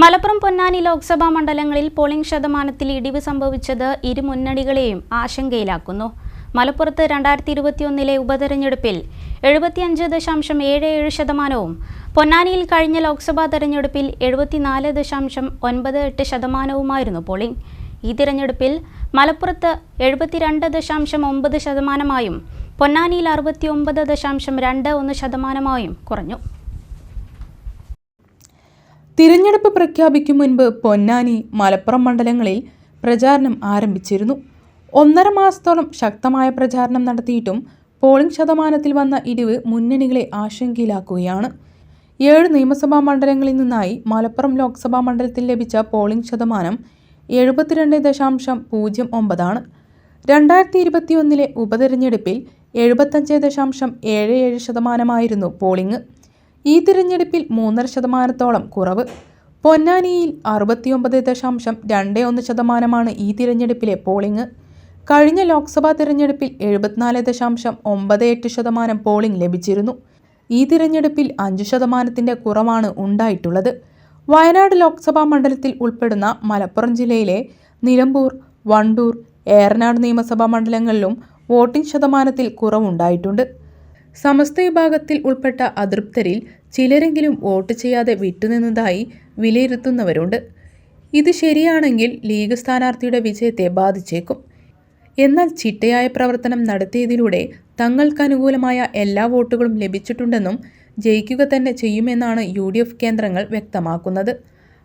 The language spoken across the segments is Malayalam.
മലപ്പുറം പൊന്നാനി ലോക്സഭാ മണ്ഡലങ്ങളിൽ പോളിംഗ് ശതമാനത്തിൽ ഇടിവ് സംഭവിച്ചത് ഇരു മുന്നണികളെയും ആശങ്കയിലാക്കുന്നു. മലപ്പുറത്ത് രണ്ടായിരത്തി ഇരുപത്തിയൊന്നിലെ ഉപതെരഞ്ഞെടുപ്പിൽ എഴുപത്തിയഞ്ച് ദശാംശം ഏഴ് ഏഴ് ശതമാനവും പൊന്നാനിയിൽ കഴിഞ്ഞ ലോക്സഭാ തെരഞ്ഞെടുപ്പിൽ എഴുപത്തിനാല് ദശാംശം ഒൻപത് എട്ട് ശതമാനവുമായിരുന്നു പോളിംഗ്. ഈ തിരഞ്ഞെടുപ്പിൽ മലപ്പുറത്ത് എഴുപത്തിരണ്ട് ദശാംശം ഒമ്പത് ശതമാനമായും പൊന്നാനിയിൽ അറുപത്തിയൊമ്പത് ദശാംശം രണ്ട് ഒന്ന് ശതമാനമായും കുറഞ്ഞു. തിരഞ്ഞെടുപ്പ് പ്രഖ്യാപിക്കും മുൻപ് പൊന്നാനി മലപ്പുറം മണ്ഡലങ്ങളിൽ പ്രചാരണം ആരംഭിച്ചിരുന്നു. ഒന്നര മാസത്തോളം ശക്തമായ പ്രചാരണം നടത്തിയിട്ടും പോളിംഗ് ശതമാനത്തിൽ വന്ന ഇടിവ് മുന്നണികളെ ആശങ്കയിലാക്കുകയാണ്. ഏഴ് നിയമസഭാ മണ്ഡലങ്ങളിൽ നിന്നായി മലപ്പുറം ലോക്സഭാ മണ്ഡലത്തിൽ ലഭിച്ച പോളിംഗ് ശതമാനം എഴുപത്തിരണ്ട് ദശാംശം പൂജ്യം ഒമ്പതാണ്. രണ്ടായിരത്തി ഇരുപത്തിയൊന്നിലെ ഉപതെരഞ്ഞെടുപ്പിൽ എഴുപത്തഞ്ച് ദശാംശം ഏഴ് ഏഴ് ശതമാനമായിരുന്നു പോളിംഗ്. ഈ തിരഞ്ഞെടുപ്പിൽ മൂന്നര ശതമാനത്തോളം കുറവ്. പൊന്നാനിയിൽ അറുപത്തിയൊമ്പത് ദശാംശം രണ്ട് ഒന്ന് ശതമാനമാണ് ഈ തിരഞ്ഞെടുപ്പിലെ പോളിംഗ്. കഴിഞ്ഞ ലോക്സഭാ തിരഞ്ഞെടുപ്പിൽ എഴുപത്തിനാല് ദശാംശം ഒമ്പത് എട്ട് ശതമാനം പോളിംഗ് ലഭിച്ചിരുന്നു. ഈ തിരഞ്ഞെടുപ്പിൽ അഞ്ച് ശതമാനത്തിന്റെ കുറവാണ് ഉണ്ടായിട്ടുള്ളത്. വയനാട് ലോക്സഭാ മണ്ഡലത്തിൽ ഉൾപ്പെടുന്ന മലപ്പുറം ജില്ലയിലെ നിലമ്പൂർ വണ്ടൂർ ഏറനാട് നിയമസഭാ മണ്ഡലങ്ങളിലും വോട്ടിംഗ് ശതമാനത്തിൽ കുറവുണ്ടായിട്ടുണ്ട്. സമസ്ത വിഭാഗത്തിൽ ഉൾപ്പെട്ട അതൃപ്തരിൽ ചിലരെങ്കിലും വോട്ട് ചെയ്യാതെ വിട്ടുനിന്നതായി വിലയിരുത്തുന്നവരുണ്ട്. ഇത് ശരിയാണെങ്കിൽ ലീഗ് സ്ഥാനാർത്ഥിയുടെ വിജയത്തെ ബാധിച്ചേക്കും. എന്നാൽ ചിട്ടയായ പ്രവർത്തനം നടത്തിയതിലൂടെ തങ്ങൾക്കനുകൂലമായ എല്ലാ വോട്ടുകളും ലഭിച്ചിട്ടുണ്ടെന്നും ജയിക്കുക തന്നെ ചെയ്യുമെന്നാണ് യു ഡി എഫ് കേന്ദ്രങ്ങൾ വ്യക്തമാക്കുന്നത്.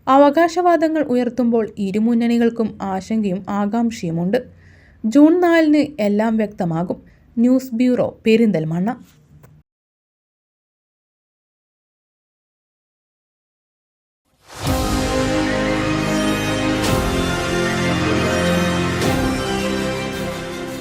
അവകാശവാദങ്ങൾ ഉയർത്തുമ്പോൾ ഇരുമുന്നണികൾക്കും ആശങ്കയും ആകാംക്ഷയുമുണ്ട്. ജൂൺ നാലിന് എല്ലാം വ്യക്തമാകും. News bureau Perinthalmanna.